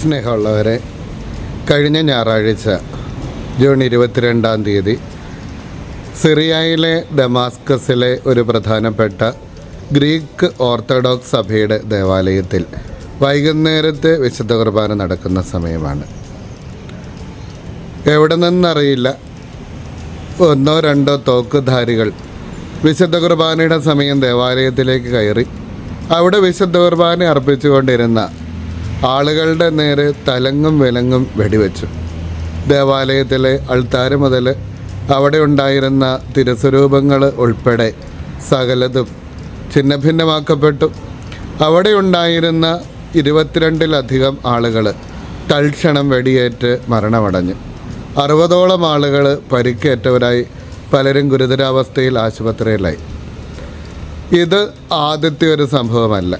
സ്നേഹമുള്ളവരെ കഴിഞ്ഞ ഞായറാഴ്ച ജൂൺ ഇരുപത്തിരണ്ടാം തീയതി സിറിയയിലെ ഡമാസ്കസിലെ ഒരു പ്രധാനപ്പെട്ട ഗ്രീക്ക് ഓർത്തഡോക്സ് സഭയുടെ ദേവാലയത്തിൽ വൈകുന്നേരത്തെ വിശുദ്ധ കുർബാന നടക്കുന്ന സമയമാണ്. എവിടെ നിന്നറിയില്ല ഒന്നോ രണ്ടോ തോക്കുധാരികൾ. വിശുദ്ധ കുർബാനയുടെ സമയം ദേവാലയത്തിലേക്ക് കയറി. അവിടെ വിശുദ്ധ കുർബാന അർപ്പിച്ചുകൊണ്ടിരുന്ന ആളുകളുടെ നേരെ തലങ്ങും വിലങ്ങും വെടിവെച്ചു. ദേവാലയത്തിലെ അൾത്താര മുതൽ അവിടെ ഉണ്ടായിരുന്ന തിരസ്വരൂപങ്ങൾ ഉൾപ്പെടെ സകലതും ഛിന്നഭിന്നമാക്കപ്പെട്ടു. അവിടെ ഉണ്ടായിരുന്ന ഇരുപത്തിരണ്ടിലധികം ആളുകൾ തൽക്ഷണം വെടിയേറ്റ് മരണമടഞ്ഞു. അറുപതോളം ആളുകൾ പരിക്കേറ്റവരായി പലരും ഗുരുതരാവസ്ഥയിൽ ആശുപത്രിയിലായി. ഇത് ആദ്യത്തെ ഒരു സംഭവമല്ല.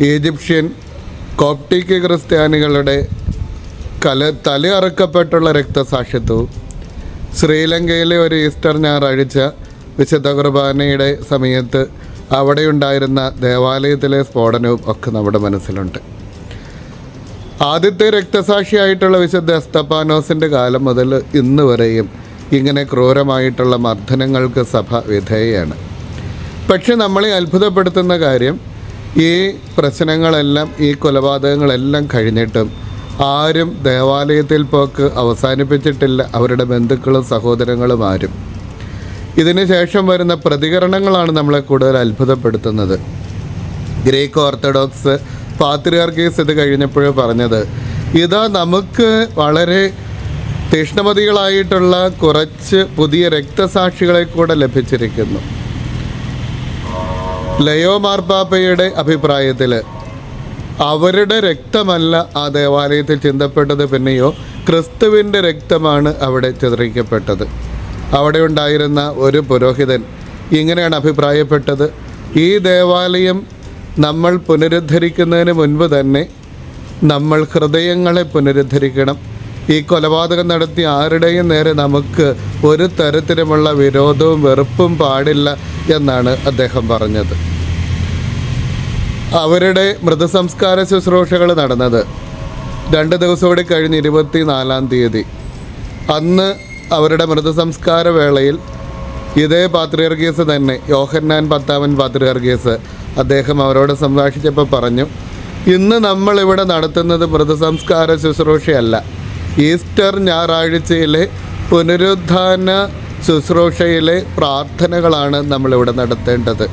ഈജിപ്ഷ്യൻ കോപ്റ്റിക് ക്രിസ്ത്യാനികളുടെ കല തലയറുക്കപ്പെട്ടുള്ള രക്തസാക്ഷിത്വവും ശ്രീലങ്കയിലെ ഒരു ഈസ്റ്റർ ഞായറാഴ്ച വിശുദ്ധ കുർബാനയുടെ സമയത്ത് അവിടെയുണ്ടായിരുന്ന ദേവാലയത്തിലെ സ്ഫോടനവും ഒക്കെ നമ്മുടെ മനസ്സിലുണ്ട്. ആദ്യത്തെ രക്തസാക്ഷിയായിട്ടുള്ള വിശുദ്ധ എസ്തപ്പാനോസിന്റെ കാലം മുതൽ ഇന്ന് വരെയും ഇങ്ങനെ ക്രൂരമായിട്ടുള്ള മർദ്ദനങ്ങൾക്ക് സഭ വിധേയയാണ്. പക്ഷെ നമ്മളെ അത്ഭുതപ്പെടുത്തുന്ന കാര്യം ഈ പ്രശ്നങ്ങളെല്ലാം ഈ കൊലപാതകങ്ങളെല്ലാം കഴിഞ്ഞിട്ടും ആരും ദേവാലയത്തിൽ പോക്ക് അവസാനിപ്പിച്ചിട്ടില്ല അവരുടെ ബന്ധുക്കളും സഹോദരങ്ങളും ആരും. ഇതിന് ശേഷം വരുന്ന പ്രതികരണങ്ങളാണ് നമ്മളെ കൂടുതൽ അത്ഭുതപ്പെടുത്തുന്നത്. ഗ്രീക്ക് ഓർത്തഡോക്സ് പാത്രിയാർക്കീസ് ഇത് കഴിഞ്ഞപ്പോഴേ പറഞ്ഞത്. ഇതാ നമുക്ക് വളരെ തീഷ്ണമതികളായിട്ടുള്ള കുറച്ച് പുതിയ രക്തസാക്ഷികളെ കൂടെ ലഭിച്ചിരിക്കുന്നു. ലയോ മാർപ്പാപ്പയുടെ അഭിപ്രായത്തിൽ അവരുടെ രക്തമല്ല ആ ദേവാലയത്തിൽ ചിന്തപ്പെട്ടത് പിന്നെയോ ക്രിസ്തുവിന്റെ രക്തമാണ് അവിടെ ചിതറിക്കപ്പെട്ടത്. അവിടെ ഉണ്ടായിരുന്ന ഒരു പുരോഹിതൻ ഇങ്ങനെയാണ് അഭിപ്രായപ്പെട്ടത്. ഈ ദേവാലയം നമ്മൾ പുനരുദ്ധരിക്കുന്നതിന് മുൻപ് തന്നെ നമ്മൾ ഹൃദയങ്ങളെ പുനരുദ്ധരിക്കണം. ഈ കൊലപാതകം നടത്തി ആരുടെയും നേരെ നമുക്ക് ഒരു തരത്തിലുമുള്ള വിരോധവും വെറുപ്പും പാടില്ല എന്നാണ് അദ്ദേഹം പറഞ്ഞത്. അവരുടെ മൃതസംസ്കാര ശുശ്രൂഷകൾ നടന്നത് രണ്ട് ദിവസം കൂടി കഴിഞ്ഞ് ഇരുപത്തി നാലാം തീയതി. അന്ന് അവരുടെ മൃതസംസ്കാര വേളയിൽ ഇതേ പാത്രിയർഗീസ് തന്നെ യോഹന്നാൻ പത്താമൻ പാത്രിയർഗീസ് അദ്ദേഹം അവരോട് സംഭാഷിച്ചപ്പോൾ പറഞ്ഞു ഇന്ന് നമ്മളിവിടെ നടത്തുന്നത് മൃതസംസ്കാര ശുശ്രൂഷയല്ല. ഈസ്റ്റർ ഞായറാഴ്ചയിലെ പുനരുദ്ധാന ശുശ്രൂഷയിലെ പ്രാർത്ഥനകളാണ് നമ്മളിവിടെ നടത്തേണ്ടത്.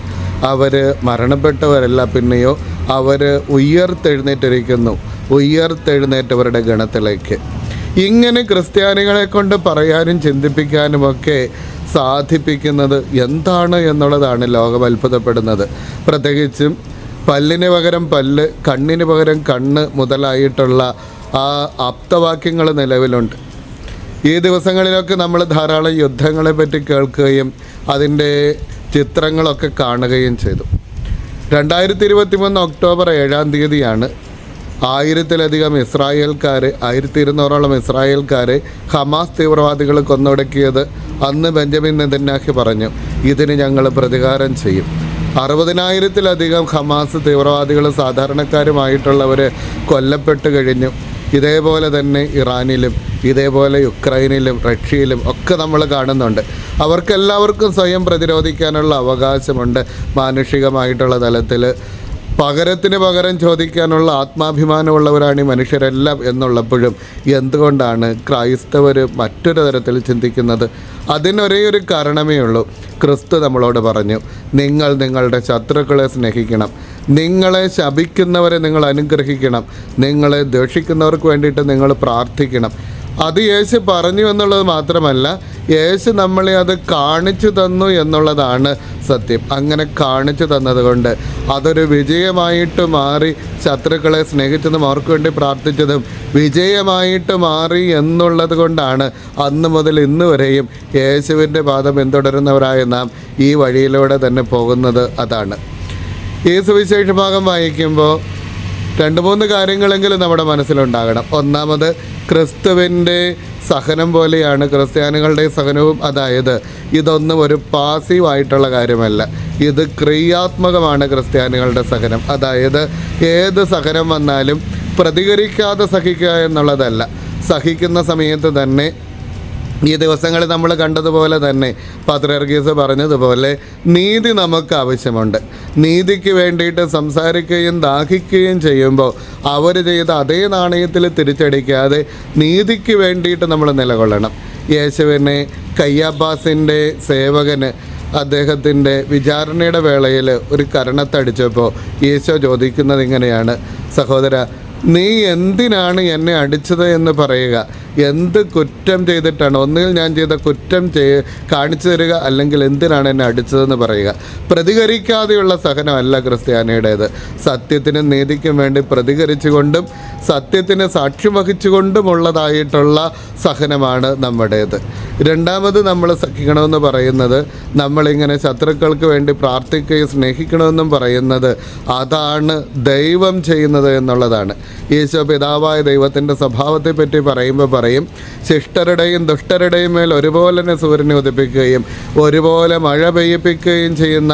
അവർ മരണപ്പെട്ടവരല്ല പിന്നെയോ അവർ ഉയർത്തെഴുന്നേറ്റിരിക്കുന്നു ഉയർത്തെഴുന്നേറ്റവരുടെ ഗണത്തിലേക്ക്. ഇങ്ങനെ ക്രിസ്ത്യാനികളെ കൊണ്ട് പറയാനും ചിന്തിപ്പിക്കാനുമൊക്കെ സാധിപ്പിക്കുന്നത് എന്താണ് എന്നുള്ളതാണ് ലോകം അത്ഭുതപ്പെടുന്നത് പ്രത്യേകിച്ചും പല്ലിന് പകരം പല്ല് കണ്ണിന് പകരം കണ്ണ് മുതലായിട്ടുള്ള ആ ആപ്തവാക്യങ്ങൾ നിലവിലുണ്ട്. ഈ ദിവസങ്ങളിലൊക്കെ നമ്മൾ ധാരാളം യുദ്ധങ്ങളെ പറ്റി കേൾക്കുകയും അതിന്റെ ചിത്രങ്ങളൊക്കെ കാണുകയും ചെയ്തു. രണ്ടായിരത്തി ഇരുപത്തി മൂന്ന് ഒക്ടോബർ ഏഴാം തീയതിയാണ് ആയിരത്തിലധികം ഇസ്രായേൽക്കാർ ആയിരത്തി ഇരുന്നൂറോളം ഇസ്രായേൽക്കാരെ ഹമാസ് തീവ്രവാദികൾ കൊന്നൊടുക്കിയത് അന്ന് ബെഞ്ചമിൻ നെതന്യാഹി പറഞ്ഞു. ഇതിന് ഞങ്ങൾ പ്രതികാരം ചെയ്യും. അറുപതിനായിരത്തിലധികം ഹമാസ് തീവ്രവാദികൾ സാധാരണക്കാരുമായിട്ടുള്ളവർ കൊല്ലപ്പെട്ട് കഴിഞ്ഞു. ഇതേപോലെ തന്നെ ഇറാനിലും ഇതേപോലെ യുക്രൈനിലും റഷ്യയിലും ഒക്കെ നമ്മൾ കാണുന്നുണ്ട്. അവർക്കെല്ലാവർക്കും സ്വയം പ്രതിരോധിക്കാനുള്ള അവകാശമുണ്ട് മാനുഷികമായിട്ടുള്ള തലത്തിൽ പകരത്തിന് പകരം ചോദിക്കാനുള്ള ആത്മാഭിമാനമുള്ളവരാണ് ഈ മനുഷ്യരെല്ലാം എന്നുള്ളപ്പോഴും എന്തുകൊണ്ടാണ് ക്രൈസ്തവർ മറ്റൊരു തരത്തിൽ ചിന്തിക്കുന്നത്? അതിനൊരേ ഒരു കാരണമേ ഉള്ളൂ. ക്രിസ്തു നമ്മളോട് പറഞ്ഞു നിങ്ങൾ നിങ്ങളുടെ ശത്രുക്കളെ സ്നേഹിക്കണം. നിങ്ങളെ ശപിക്കുന്നവരെ നിങ്ങൾ അനുഗ്രഹിക്കണം. നിങ്ങളെ ദോഷിക്കുന്നവർക്ക് വേണ്ടിയിട്ട് നിങ്ങൾ പ്രാർത്ഥിക്കണം. അത് യേശു പറഞ്ഞു എന്നുള്ളത് മാത്രമല്ല യേശു നമ്മളെ അത് കാണിച്ചു തന്നു എന്നുള്ളതാണ് സത്യം. അങ്ങനെ കാണിച്ചു തന്നതുകൊണ്ട് അതൊരു വിജയമായിട്ട് മാറി ശത്രുക്കളെ സ്നേഹിച്ചതും അവർക്ക് വേണ്ടി പ്രാർത്ഥിച്ചതും വിജയമായിട്ട് മാറി എന്നുള്ളത് കൊണ്ടാണ് അന്ന് മുതൽ ഇന്ന് വരെയും യേശുവിന്റെ പാദം പിന്തുടരുന്നവരായ നാം ഈ വഴിയിലൂടെ തന്നെ പോകുന്നത് അതാണ്. ഈ സുവിശേഷ ഭാഗം വായിക്കുമ്പോൾ രണ്ട് മൂന്ന് കാര്യങ്ങളെങ്കിലും നമ്മുടെ മനസ്സിലുണ്ടാകണം. ഒന്നാമത് ക്രിസ്തുവിന്റെ സഹനം പോലെയാണ് ക്രിസ്ത്യാനികളുടെ സഹനവും അതായത് ഇതൊന്നും ഒരു പാസീവ് ആയിട്ടുള്ള കാര്യമല്ല. ഇത് ക്രിയാത്മകമാണ് ക്രിസ്ത്യാനികളുടെ സഹനം. അതായത് ഏത് സഹനം വന്നാലും പ്രതികരിക്കാതെ സഹിക്കുക എന്നുള്ളതല്ല. സഹിക്കുന്ന സമയത്ത് തന്നെ ഈ ദിവസങ്ങളിൽ നമ്മൾ കണ്ടതുപോലെ തന്നെ പത്രർഗീസ് പറഞ്ഞതുപോലെ നീതി നമുക്ക് ആവശ്യമുണ്ട്. നീതിക്ക് വേണ്ടിയിട്ട് സംസാരിക്കുകയും ദാഹിക്കുകയും ചെയ്യുമ്പോൾ അവർ ചെയ്ത അതേ നാണയത്തിൽ തിരിച്ചടിക്കാതെ നീതിക്ക് വേണ്ടിയിട്ട് നമ്മൾ നിലകൊള്ളണം. യേശുവിനെ കയ്യാബാസിന്റെ സേവകന് അദ്ദേഹത്തിന്റെ വിചാരണയുടെ വേളയിൽ ഒരു കരണത്തടിച്ചപ്പോൾ യേശോ ചോദിക്കുന്നത് ഇങ്ങനെയാണ്. സഹോദര നീ എന്തിനാണ് എന്നെ അടിച്ചത് എന്ന് പറയുക? എന്ത് കുറ്റം ചെയ്തിട്ടാണ്? ഒന്നുകിൽ ഞാൻ ചെയ്ത കുറ്റം ചെയ് കാണിച്ചു തരിക അല്ലെങ്കിൽ എന്തിനാണ് എന്നെ അടിച്ചതെന്ന് പറയുക. പ്രതികരിക്കാതെയുള്ള സഹനമല്ല ക്രിസ്ത്യാനിയുടേത്. സത്യത്തിനും നീതിക്കും വേണ്ടി പ്രതികരിച്ചുകൊണ്ടും സത്യത്തിന് സാക്ഷ്യം വഹിച്ചുകൊണ്ടുമുള്ളതായിട്ടുള്ള സഹനമാണ് നമ്മുടേത്. രണ്ടാമത് നമ്മൾ സഹിക്കണമെന്ന് പറയുന്നത് നമ്മളിങ്ങനെ ശത്രുക്കൾക്ക് വേണ്ടി പ്രാർത്ഥിക്കുകയും സ്നേഹിക്കണമെന്നും പറയുന്നത് അതാണ് ദൈവം ചെയ്യുന്നത് എന്നുള്ളതാണ്. ഈശോ പിതാവായ ദൈവത്തിന്റെ സ്വഭാവത്തെ പറ്റി പറയുമ്പോൾ പറയും. ശിഷ്ടരുടെയും ദുഷ്ടരുടെയും മേൽ ഒരുപോലെ തന്നെ സൂര്യനെ ഉദിപ്പിക്കുകയും ഒരുപോലെ മഴ പെയ്യിപ്പിക്കുകയും ചെയ്യുന്ന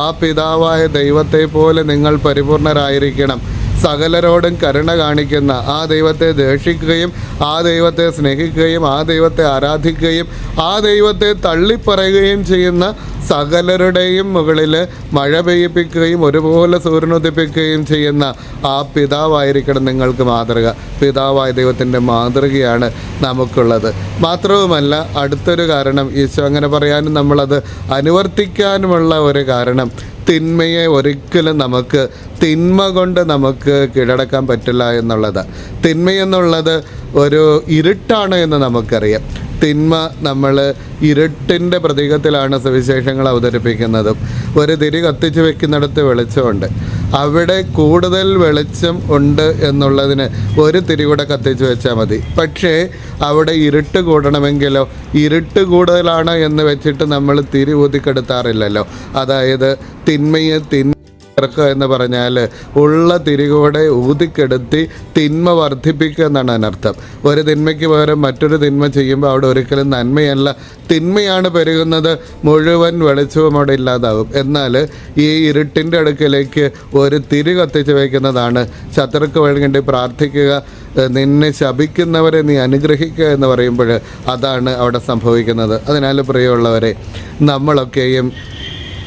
ആ പിതാവായ ദൈവത്തെ പോലെ നിങ്ങൾ പരിപൂർണരായിരിക്കണം. സകലരോടും കരുണ കാണിക്കുന്ന ആ ദൈവത്തെ ദേഷിക്കുകയും ആ ദൈവത്തെ സ്നേഹിക്കുകയും ആ ദൈവത്തെ ആരാധിക്കുകയും ആ ദൈവത്തെ തള്ളിപ്പറയുകയും ചെയ്യുന്ന സകലരുടെയും മുകളിൽ മഴ പെയ്യിപ്പിക്കുകയും ഒരുപോലെ സൂര്യനുദിപ്പിക്കുകയും ചെയ്യുന്ന ആ പിതാവായിരിക്കണം നിങ്ങൾക്ക് മാതൃക. പിതാവായ ദൈവത്തിന്റെ മാതൃകയാണ് നമുക്കുള്ളത്. മാത്രവുമല്ല അടുത്തൊരു കാരണം ഈശോ അങ്ങനെ പറയാനും നമ്മളത് അനുവർത്തിക്കാനുമുള്ള ഒരു കാരണം തിന്മയെ ഒരിക്കലും നമുക്ക് തിന്മ കൊണ്ട് നമുക്ക് കീഴടക്കാൻ പറ്റില്ല എന്നുള്ളത്. തിന്മയെന്നുള്ളത് ഒരു ഇരുട്ടാണ് എന്ന് നമുക്കറിയാം. തിന്മ നമ്മൾ ഇരുട്ടിന്റെ പ്രതീകത്തിലാണ് സുവിശേഷങ്ങൾ അവതരിപ്പിക്കുന്നതും. ഒരു തിരി കത്തിച്ച് വെക്കുന്നിടത്ത് വെളിച്ചമുണ്ട്. അവിടെ കൂടുതൽ വെളിച്ചം ഉണ്ട് എന്നുള്ളതിന് ഒരു തിരി കൂടെ കത്തിച്ച് വെച്ചാൽ മതി. പക്ഷേ അവിടെ ഇരുട്ട് കൂടണമെങ്കിലോ ഇരുട്ട് കൂടുതലാണ് എന്ന് വെച്ചിട്ട് നമ്മൾ തിരി ഊതിക്കെടുത്താറില്ലല്ലോ. അതായത് തിന്മയെ തിന്മ ഇറക്കുക എന്ന് പറഞ്ഞാൽ ഉള്ള തിരികൂടെ ഊതിക്കെടുത്തി തിന്മ വർദ്ധിപ്പിക്കുക എന്നാണ് അതിനർത്ഥം. ഒരു തിന്മയ്ക്ക് പകരം മറ്റൊരു തിന്മ ചെയ്യുമ്പോൾ അവിടെ ഒരിക്കലും നന്മയല്ല. തിന്മയാണ് പെരുകുന്നത് മുഴുവൻ വെളിച്ചവും അവിടെ ഇല്ലാതാവും. എന്നാൽ ഈ ഇരുട്ടിന്റെ അടുക്കിലേക്ക് ഒരു തിരി കത്തിച്ച് വയ്ക്കുന്നതാണ്. ശത്രുക്ക് വേണ്ടി പ്രാർത്ഥിക്കുക നിന്നെ ശപിക്കുന്നവരെ നീ അനുഗ്രഹിക്കുക എന്ന് പറയുമ്പോൾ അതാണ് അവിടെ സംഭവിക്കുന്നത്. അതിനാൽ പ്രിയമുള്ളവരെ നമ്മളൊക്കെയും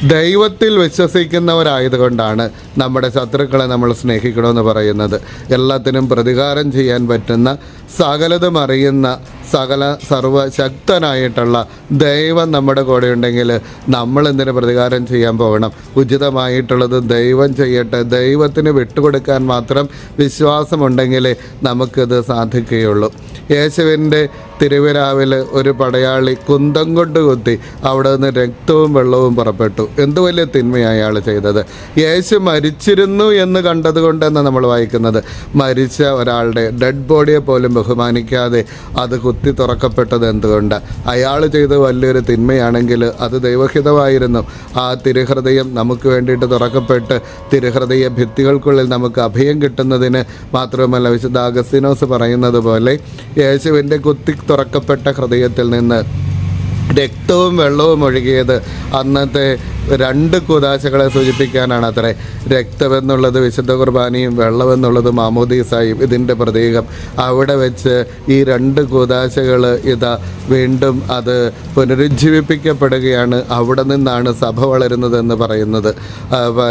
ദൈവത്തിൽ വിശ്വസിക്കുന്നവരായതുകൊണ്ടാണ് നമ്മുടെ ശത്രുക്കളെ നമ്മൾ സ്നേഹിക്കണമെന്ന് പറയുന്നത്. എല്ലാത്തിനും പ്രതികാരം ചെയ്യാൻ പറ്റുന്ന സകലതും അറിയുന്ന സകല സർവശക്തനായിട്ടുള്ള ദൈവം നമ്മുടെ കൂടെ ഉണ്ടെങ്കിൽ നമ്മൾ എന്തിന് പ്രതികാരം ചെയ്യാൻ പോകണം? ഉചിതമായിട്ടുള്ളത് ദൈവം ചെയ്യട്ടെ. ദൈവത്തിന് വിട്ടുകൊടുക്കാൻ മാത്രം വിശ്വാസമുണ്ടെങ്കിലേ നമുക്കിത് സാധിക്കുകയുള്ളൂ. യേശുവിന്റെ തിരുവിരാവിൽ ഒരു പടയാളി കുന്തം കൊണ്ട് കുത്തി അവിടെ നിന്ന് രക്തവും വെള്ളവും പുറപ്പെട്ടു. എന്ത് വലിയ തിന്മയാണ് അയാൾ ചെയ്തത്? യേശു മരിച്ചിരുന്നു എന്ന് കണ്ടതുകൊണ്ടെന്ന് നമ്മൾ വായിക്കുന്നത്. മരിച്ച ഒരാളുടെ ഡെഡ് ബോഡിയെ പോലും ബഹുമാനിക്കാതെ അത് കുത്തി തുറക്കപ്പെട്ടത് എന്തുകൊണ്ട്? അയാൾ ചെയ്ത വലിയൊരു തിന്മയാണെങ്കിൽ അത് ദൈവഹിതമായിരുന്നു. ആ തിരുഹൃദയം നമുക്ക് വേണ്ടിയിട്ട് തുറക്കപ്പെട്ട് തിരുഹൃദയ ഭിത്തികൾക്കുള്ളിൽ നമുക്ക് അഭയം കിട്ടുന്നതിന് മാത്രമല്ല വിശുദ്ധ അഗസ്തിനോസ് പറയുന്നത് പോലെ യേശുവിന്റെ കുത്തി തുറക്കപ്പെട്ട ഹൃദയത്തിൽ നിന്ന് രക്തവും വെള്ളവും ഒഴുകിയത് അന്നത്തെ രണ്ട് കുദാശകളെ സൂചിപ്പിക്കാനാണ് അത്രേ. രക്തമെന്നുള്ളത് വിശുദ്ധ കുർബാനയും വെള്ളമെന്നുള്ളത് മാമോദീസായും ഇതിന്റെ പ്രതീകം. അവിടെ വെച്ച് ഈ രണ്ട് കുദാശകൾ ഇതാ വീണ്ടും അത് പുനരുജ്ജീവിപ്പിക്കപ്പെടുകയാണ്. അവിടെ നിന്നാണ് സഭ വളരുന്നതെന്ന് പറയുന്നത്.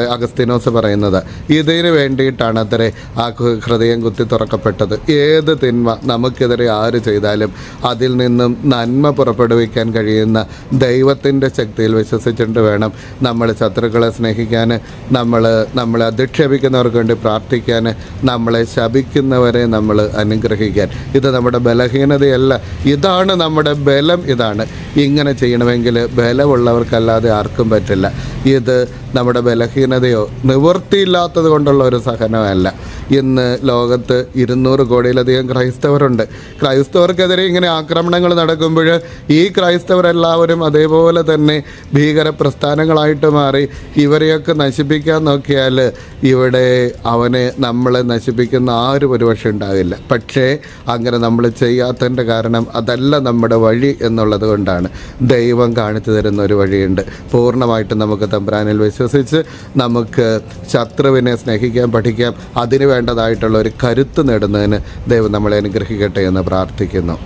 അഗസ്തിനോസ് പറയുന്നത്. ഇതിന് വേണ്ടിയിട്ടാണ് അത്രേ ആ ഹൃദയം കുത്തി തുറക്കപ്പെട്ടത്. ഏത് തിന്മ നമുക്കെതിരെ ആര് ചെയ്താലും അതിൽ നിന്നും നന്മ പുറപ്പെടുവിക്കാൻ കഴിയുന്ന ദൈവത്തിന്റെ ശക്തിയിൽ വിശ്വസിച്ചിട്ട് വേണം നമ്മൾ ശത്രുക്കളെ സ്നേഹിക്കാൻ നമ്മൾ നമ്മളെ അധിക്ഷേപിക്കുന്നവർക്ക് വേണ്ടി പ്രാർത്ഥിക്കാൻ നമ്മളെ ശപിക്കുന്നവരെ നമ്മൾ അനുഗ്രഹിക്കാൻ. ഇത് നമ്മുടെ ബലഹീനതയല്ല. ഇതാണ് നമ്മുടെ ബലം. ഇതാണ്. ഇങ്ങനെ ചെയ്യണമെങ്കിൽ ബലമുള്ളവർക്കല്ലാതെ ആർക്കും പറ്റില്ല. ഇത് നമ്മുടെ ബലഹീനതയോ നിവൃത്തിയില്ലാത്തത് കൊണ്ടുള്ള ഒരു സഹനമല്ല. ഇന്ന് ലോകത്ത് ഇരുന്നൂറ് കോടിയിലധികം ക്രൈസ്തവരുണ്ട്. ക്രൈസ്തവർക്കെതിരെ ഇങ്ങനെ ആക്രമണങ്ങൾ നടക്കുമ്പോൾ ഈ ക്രൈസ്തവരെല്ലാവരും അതേപോലെ തന്നെ ഭീകര പ്രസ്ഥാനങ്ങളായിട്ട് മാറി ഇവരെയൊക്കെ നശിപ്പിക്കാൻ നോക്കിയാൽ ഇവിടെ അവനെ നമ്മളെ നശിപ്പിക്കുന്ന ഒരു ഒരുപക്ഷെ ഉണ്ടാവില്ല. പക്ഷേ അങ്ങനെ നമ്മൾ ചെയ്യാത്തതിന്റെ കാരണം അതല്ല നമ്മുടെ വഴി എന്നുള്ളത് കൊണ്ടാണ് ദൈവം കാണിച്ചു തരുന്ന ഒരു വഴിയുണ്ട്. പൂർണമായിട്ട് നമുക്ക് തമ്പുരാനിൽ വിശ്വസിച്ച് നമുക്ക് ശത്രുവിനെ സ്നേഹിക്കാൻ പഠിക്കാം അതിന് വേണ്ടതായിട്ടുള്ള ഒരു കരുത്ത് നേടുന്നതിന് ദൈവം നമ്മളെ അനുഗ്രഹിക്കട്ടെ എന്ന് പ്രാർത്ഥിക്കുന്നു.